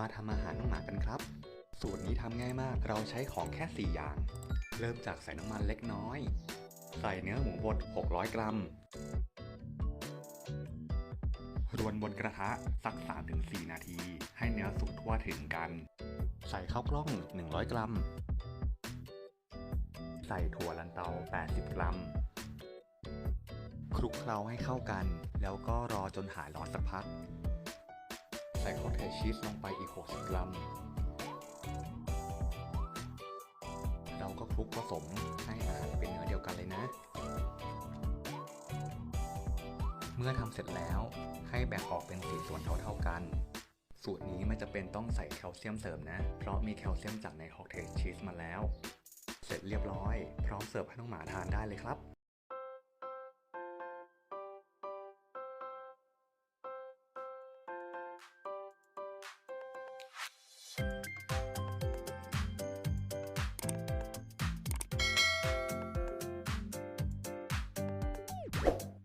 มาทำอาหารน้องหมากันครับ สูตรนี้ทำง่ายมาก เราใช้ของแค่ 4 อย่าง เริ่มจากใส่น้ำมันเล็กน้อย ใส่เนื้อหมูบด 600 กรัม รวนบนกระทะสัก 3-4 นาที ให้เนื้อสุกทั่วถึงกัน ใส่ข้าวกล้อง 100 กรัม ใส่ถั่วลันเตา 80 กรัมคลุกเคล้าให้เข้ากัน แล้วก็รอจนหายร้อนสักพัก ส่ชีสลงไปอีก 60 กรัม เราก็คลุกผสมให้อาหารเป็นเนื้อเดียวกันเลยนะ เมื่อทำเสร็จแล้วให้แบ่งออกเป็นสีส่วนเท่าๆกัน สูตรนี้ไม่จะเป็นต้องใส่แคลเซียมเสริมนะ เพราะมีแคลเซียมจากในคอตเทจชีสมาแล้ว เสร็จเรียบร้อย พร้อมเสิร์ฟให้น้องหมาทานได้เลยครับ อ